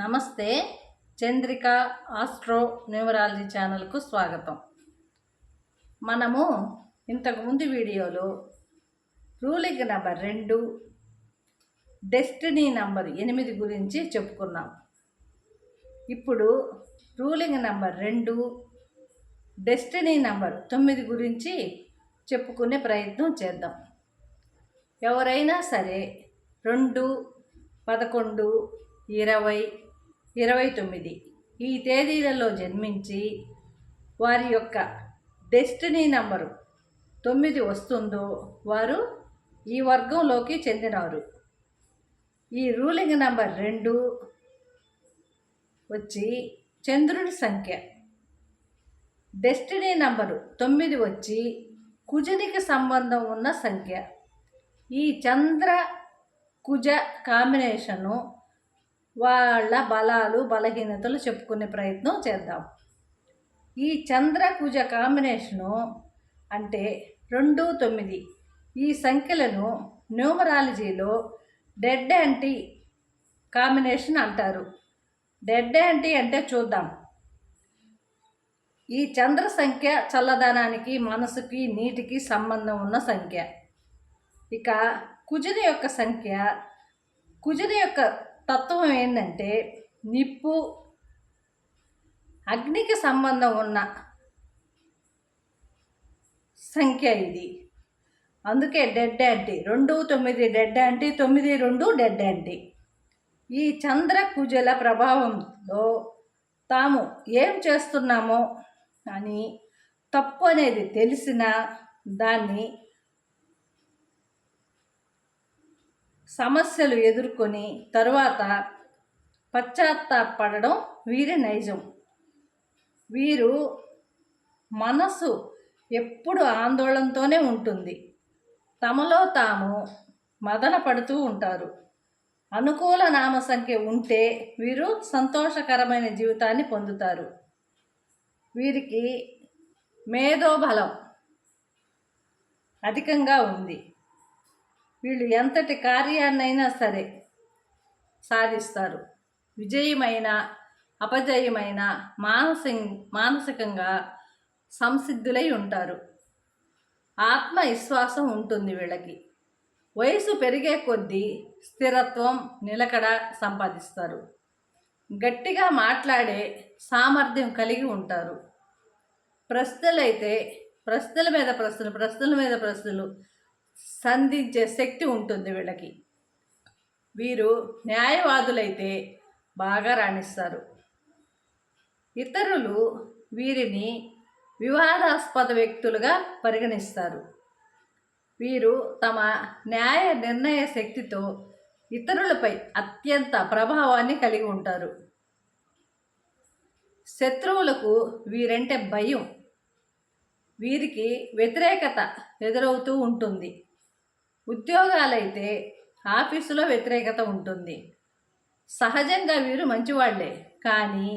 నమస్తే Chandrika astro numerology ఛానల్కు స్వాగతం. మనము ఇంతకుముందు వీడియోలో రూలింగ్ నెంబర్ రెండు డెస్టినీ నంబర్ ఎనిమిది గురించి చెప్పుకున్నాం. ఇప్పుడు రూలింగ్ నెంబర్ రెండు డెస్టినీ నంబర్ తొమ్మిది గురించి చెప్పుకునే ప్రయత్నం చేద్దాం. ఎవరైనా సరే రెండు పదకొండు ఇరవై ఇరవై తొమ్మిది. ఈ తేదీలలో జన్మించి వారి యొక్క డెస్టినీ నంబరు తొమ్మిది వస్తుందో వారు ఈ వర్గంలోకి చెందినారు. ఈ రూలింగ్ నంబర్ రెండు వచ్చి చంద్రుని సంఖ్య. డెస్టినీ నంబరు తొమ్మిది వచ్చి కుజునికి సంబంధం ఉన్న సంఖ్య. ఈ చంద్ర కుజ కాంబినేషను వాళ్ళ బలాలు బలహీనతలు చెప్పుకునే ప్రయత్నం చేద్దాం. ఈ చంద్రకుజ కాంబినేషను అంటే రెండు తొమ్మిది. ఈ సంఖ్యలను న్యూమరాలజీలో డెడ్ యాంటీ కాంబినేషన్ అంటారు. డెడ్ యాంటీ అంటే చూద్దాం. ఈ చంద్ర సంఖ్య చల్లదనానికి మనసుకి నీటికి సంబంధం ఉన్న సంఖ్య. ఇక కుజుని యొక్క సంఖ్య కుజుని యొక్క తత్వం ఏంటంటే నిప్పు అగ్నికి సంబంధం ఉన్న సంఖ్య ఇది. అందుకే డెడ్ యాంటీ రెండు తొమ్మిది డెడ్ యాంటీ తొమ్మిది రెండు డెడ్ యాంటీ ఈ చంద్ర కుజల ప్రభావంలో తాము ఏం చేస్తున్నామో అని తప్పు అనేది తెలిసిన దాన్ని సమస్యలు ఎదుర్కొని తరువాత పశ్చాత్తాపడడం వీరి నైజం. వీరు మనసు ఎప్పుడు ఆందోళనతోనే ఉంటుంది. తమలో తాము మదన పడుతూ ఉంటారు. అనుకూల నామ సంఖ్య ఉంటే వీరు సంతోషకరమైన జీవితాన్ని పొందుతారు. వీరికి మేధోబలం అధికంగా ఉంది. వీళ్ళు ఎంతటి కార్యాన్నైనా సరే సాధిస్తారు. విజయమైన అపజయమైన మానసి మానసికంగా సంసిద్ధులై ఉంటారు. ఆత్మవిశ్వాసం ఉంటుంది వీళ్ళకి. వయసు పెరిగే కొద్దీ స్థిరత్వం నిలకడ సంపాదిస్తారు. గట్టిగా మాట్లాడే సామర్థ్యం కలిగి ఉంటారు. ప్రశ్నలైతే ప్రశ్నల మీద ప్రశ్నలు ప్రశ్నల మీద ప్రశ్నలు సంధించే శక్తి ఉంటుంది వీళ్ళకి. వీరు న్యాయవాదులైతే బాగా రాణిస్తారు. ఇతరులు వీరిని వివాదాస్పద వ్యక్తులుగా పరిగణిస్తారు. వీరు తమ న్యాయ నిర్ణయ శక్తితో ఇతరులపై అత్యంత ప్రభావాన్ని కలిగి ఉంటారు. శత్రువులకు వీరంటే భయం. వీరికి వ్యతిరేకత ఎదురవుతూ ఉంటుంది. ఉద్యోగాలైతే ఆఫీసులో వ్యతిరేకత ఉంటుంది. సహజంగా వీరు మంచివాళ్ళే. కానీ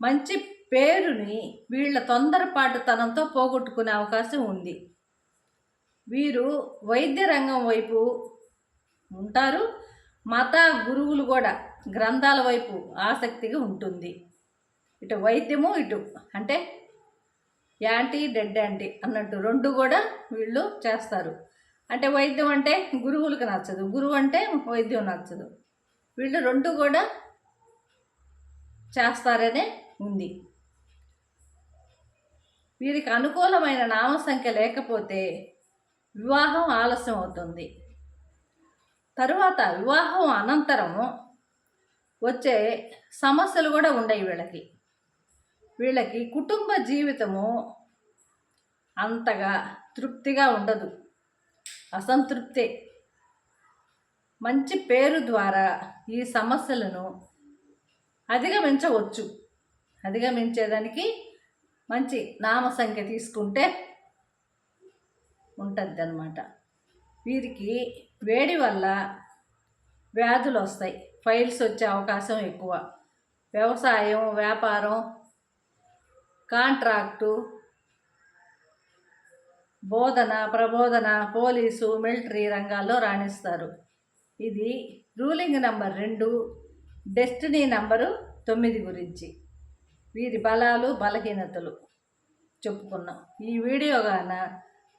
మంచి పేరుని వీళ్ళ తొందరపాటుతనంతో పోగొట్టుకునే అవకాశం ఉంది. వీరు వైద్య రంగం వైపు ఉంటారు. మత గురువులు కూడా గ్రంథాల వైపు ఆసక్తిగా ఉంటుంది. ఇటు వైద్యము ఇటు అంటే యాంటీ డెడ్ యాంటీ అన్నట్టు రెండు కూడా వీళ్ళు చేస్తారు. అంటే వైద్యం అంటే గురువులకు నచ్చదు. గురువు అంటే వైద్యం నచ్చదు. వీళ్ళు రెండు కూడా చేస్తారనే ఉంది. వీరికి అనుకూలమైన నామ సంఖ్య లేకపోతే వివాహం ఆలస్యం అవుతుంది. తరువాత వివాహం అనంతరము వచ్చే సమస్యలు కూడా ఉన్నాయి వీళ్ళకి. వీళ్ళకి కుటుంబ జీవితము అంతగా తృప్తిగా ఉండదు. అసంతృప్తే. మంచి పేరు ద్వారా ఈ సమస్యలను అధిగమించవచ్చు. అధిగమించేదానికి మంచి నామ సంఖ్య తీసుకుంటే ఉంటుంది అనమాట వీరికి వేడి వల్ల వ్యాధులు వస్తాయి. ఫైల్స్ వచ్చే అవకాశం ఎక్కువ. వ్యవసాయం వ్యాపారం కాంట్రాక్టు బోధన ప్రబోధన పోలీసు మిలిటరీ రంగాల్లో రాణిస్తారు. ఇది రూలింగ్ నెంబర్ రెండు డెస్టినీ నంబరు తొమ్మిది గురించి. వీరి బలాలు బలహీనతలు చెప్పుకున్నాం. ఈ వీడియో గాన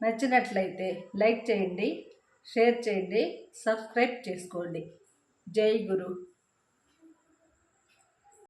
నచ్చినట్లయితే లైక్ చేయండి షేర్ చేయండి సబ్స్క్రైబ్ చేసుకోండి. జై గురు.